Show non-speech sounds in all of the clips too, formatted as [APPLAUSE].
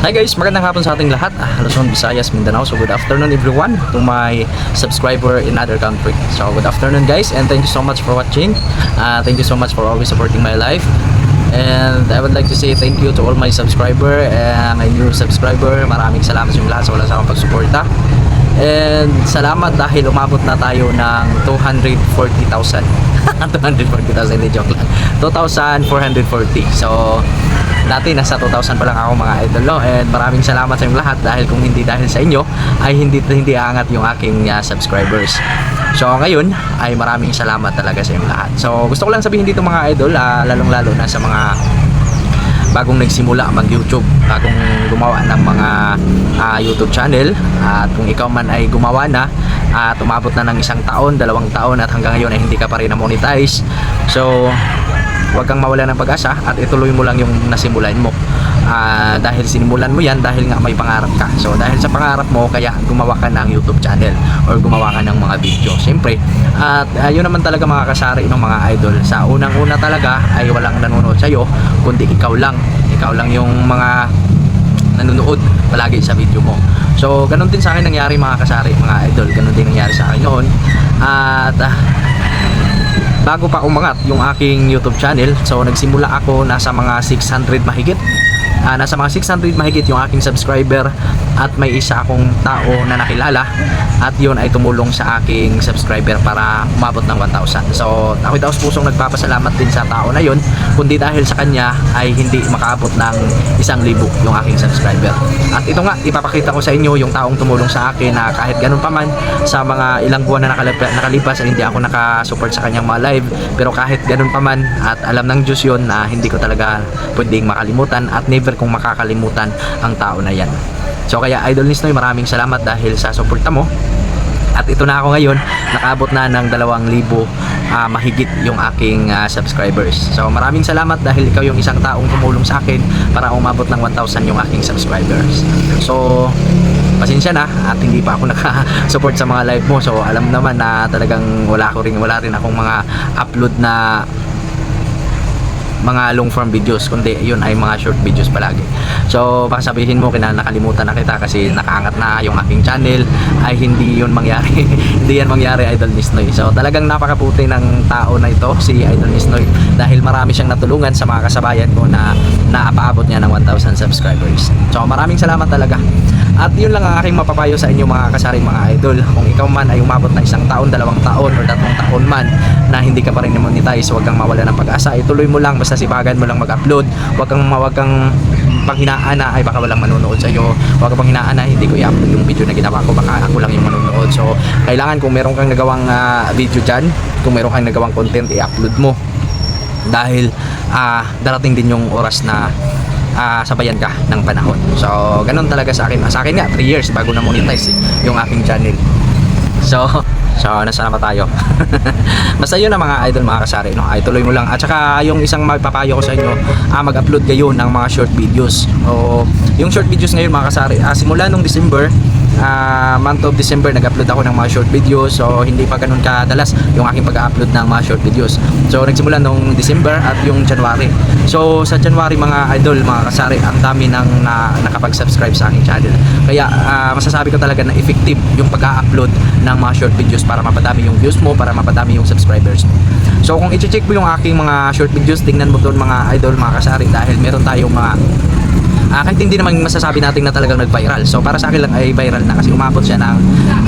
Hi guys, magandang hapon sa ating lahat. Ah, Luzon, Visayas, Mindanao. So good afternoon everyone to my subscriber in other country. So good afternoon guys and thank you so much for watching. Uh, thank you so much for always supporting my life. And I would like to say thank you to all my subscriber and my new subscriber. Maraming salamat sa lahat sa wala sa akong pagsuporta. And salamat dahil umabot na tayo ng 240,000. 240,000, [LAUGHS] hindi joke lang. 2,440. So, dati nasa 2,000 pa lang ako mga idol no? and maraming salamat sa inyong lahat dahil kung hindi dahil sa inyo ay hindi hindi aangat yung aking uh, subscribers. So ngayon ay maraming salamat talaga sa inyong lahat. So gusto ko lang sabihin dito mga idol uh, lalong lalo na sa mga bagong nagsimula mag YouTube bagong gumawa ng mga uh, YouTube channel. At kung ikaw man ay gumawa na at umabot na ng isang taon, dalawang taon at hanggang ngayon ay hindi ka pa rin na-monetize. So huwag kang mawala ng pag-asa at ituloy mo lang yung nasimulan mo. Ah, dahil sinimulan mo yan dahil nga may pangarap ka. So dahil sa pangarap mo kaya gumawa ka ng YouTube channel or gumawa ka ng mga video. Siyempre at uh, yun naman talaga mga kasari ng mga idol. Sa unang una talaga ay walang nanonood sa'yo kundi ikaw lang. Ikaw lang yung mga nanonood palagi sa video mo. So ganun din sa akin nangyari mga kasari mga idol. Ganun din nangyari sa akin noon. At ah, bago pa umangat yung aking YouTube channel so nagsimula ako nasa mga 600 mahigit Ah, nasa mga 600 mahigit yung aking subscriber at may isa akong tao na nakilala at yun ay tumulong sa aking subscriber para umabot ng 1,000 so ako daw pusong nagpapasalamat din sa tao na yun kundi dahil sa kanya ay hindi makaabot ng isang libo yung aking subscriber. At ito nga ipapakita ko sa inyo yung taong tumulong sa akin na kahit ganun pa man sa mga ilang buwan na nakalipas, nakalipas ay hindi ako nakasupport sa kanyang mga live. Pero kahit ganun pa man at alam ng Diyos yun na hindi ko talaga pwedeng makalimutan at never kong makakalimutan ang tao na yan so kaya Idol Nisnoy maraming salamat dahil sa suporta mo at ito na ako ngayon, nakaabot na ng 2,000 ah, mahigit yung aking ah, subscribers. So maraming salamat dahil ikaw yung isang taong tumulong sa akin para umabot ng 1,000 yung aking subscribers. So pasensya na at hindi pa ako [LAUGHS] naka-support sa mga live mo. So alam naman na talagang wala ko rin wala rin akong mga upload na mga long form videos kundi yun ay mga short videos palagi. So baka sabihin mo kina nakalimutan na kita kasi nakaangat na yung aking channel ay hindi yun mangyari. [LAUGHS] Hindi yan mangyari Idol Nisnoy. So talagang napakaputi ng tao na ito si Idol Nisnoy dahil marami siyang natulungan sa mga kasabayan ko na naapaabot niya ng 1,000 subscribers. So maraming salamat talaga at yun lang ang aking mapapayo sa inyo mga kasaring mga idol. Kung ikaw man ay umabot ng isang taon, dalawang taon or tatlong taon man na hindi ka pa rin monetize huwag kang mawala ng pag-asa. Ituloy mo lang basta sipagan mo lang mag-upload. Huwag kang huwag kang panghinaan na ay baka walang manonood sa iyo huwag kang panghinaan na hindi ko i-upload yung video na ginawa ko baka ako lang yung manonood. So kailangan kung meron kang nagawang ah, video dyan kung meron kang nagawang content i-upload mo. Dahil ah, darating din yung oras na ah, sabayan ka ng panahon. So, ganun talaga sa akin. Sa akin nga, 3 years bago na monetize eh, yung aking channel. So, [LAUGHS] so nasa na tayo? [LAUGHS] Basta yun ang mga idol mga kasari, no? Ay tuloy mo lang. At saka yung isang magpapayo ko sa inyo, ah, mag-upload kayo ng mga short videos. O yung short videos ngayon mga kasari, ah, simula nung December, ah, month of December nag-upload ako ng mga short videos. So hindi pa ganun kadalas yung aking pag-upload ng mga short videos. So nagsimula nung December at yung January. So sa January mga idol mga kasari ang dami nang na, nakapag-subscribe sa aking channel. Kaya ah, masasabi ko talaga na effective yung pag-upload ng mga short videos para mapadami yung views mo para mapadami yung subscribers mo. So kung i-check mo yung aking mga short videos tingnan mo doon mga idol mga kasari dahil meron tayong mga Ah, kahit hindi naman masasabi natin na talagang nag-viral. So para sa akin lang ay viral na kasi umabot siya ng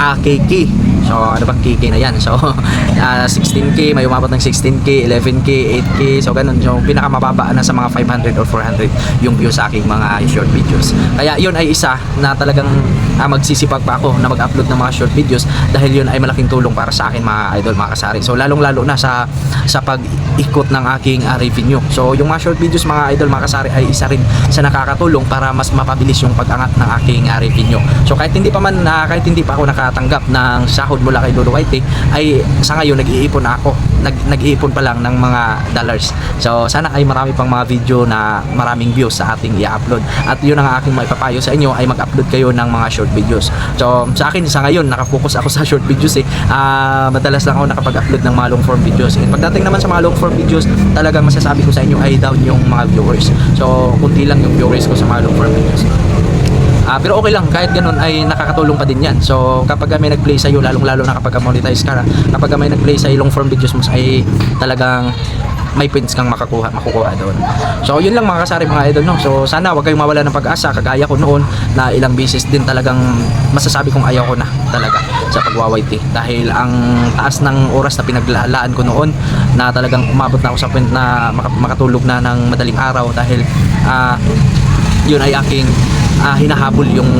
ah, KK. So ano bang KK na yan? So [LAUGHS] ah, 16K, may umabot ng 16K, 11K, 8K. So ganun. So pinakamababa na sa mga 500 or 400 yung views sa aking mga short videos. Kaya yun ay isa na talagang ah, magsisipag pa ako na mag-upload ng mga short videos dahil yun ay malaking tulong para sa akin mga idol, mga kasari. So lalong-lalo na sa sa pag-ikot ng aking ah, revenue. So yung mga short videos mga idol, mga kasari ay isa rin sa nakakatulong para mas mapabilis yung pag-angat ng aking uh, revenue. So kahit hindi pa man na kahit hindi pa ako nakatanggap ng sahod mula kay Lolo Whitey ay sa ngayon nag-iipon na ako. Nag nag-iipon pa lang ng mga dollars. So sana ay marami pang mga video na maraming views sa ating i-upload. At yun ang aking maipapayo sa inyo ay mag-upload kayo ng mga short videos. So sa akin sa ngayon nakafocus ako [LAUGHS] sa short videos eh. Ah, madalas lang ako nakapag-upload ng mga long form videos. And pagdating naman sa mga long form videos, talagang masasabi ko sa inyo ay down yung mga viewers. So kunti lang yung viewers ko sa mga long form videos. Ah, pero okay lang, kahit ganun ay nakakatulong pa din yan. So kapag may nag-play sa'yo, lalong-lalo na kapag monetize ka na, kapag may nag-play sa long form videos mo ay talagang may points kang makakuha, makukuha doon. So, yun lang mga kasari mga idol, no? So, sana wag kayong mawala ng pag-asa, kagaya ko noon na ilang beses din talagang masasabi kong ayaw ko na talaga sa pagwa-YT dahil ang taas ng oras na pinaglalaan ko noon na talagang umabot na ako sa point na maka- makatulog na ng madaling araw dahil ah, yun ay aking ah, hinahabol yung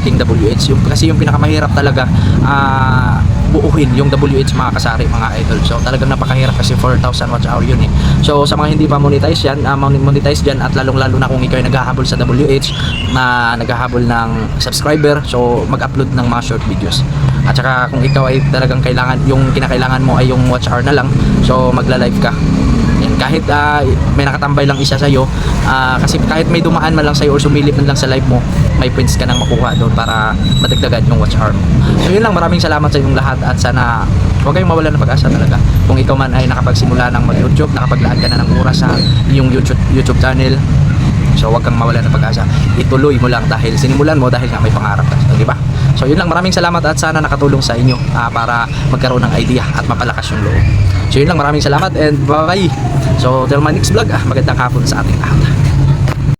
aking WH yung, kasi yung pinakamahirap talaga ah, buuhin yung WH mga kasari mga idol. So talagang napakahirap kasi 4,000 watch hour yun eh. So sa mga hindi pa monetize yan uh, monetize dyan at lalong lalo na kung ikaw ay naghahabol sa WH na naghahabol ng subscriber so mag-upload ng mga short videos. At saka kung ikaw ay talagang kailangan yung kinakailangan mo ay yung watch hour na lang so magla-live ka kahit ah, may nakatambay lang isa sa'yo ah, kasi kahit may dumaan man lang sa'yo or sumilip man lang sa live mo may points ka nang makuha doon para madagdagan yung watch hour mo so yun lang maraming salamat sa inyong lahat at sana huwag kayong mawala ng pag-asa talaga kung ikaw man ay nakapagsimula ng mag youtube nakapaglaan ka na ng oras sa iyong youtube, YouTube channel So huwag kang mawala ng pag-asa. Ituloy mo lang dahil sinimulan mo dahil nga may pangarap ka. So, di ba? So yun lang, maraming salamat at sana nakatulong sa inyo ah, para magkaroon ng idea at mapalakas yung loob. So yun lang, maraming salamat and bye-bye. So till my next vlog, ah, magandang hapon sa ating lahat.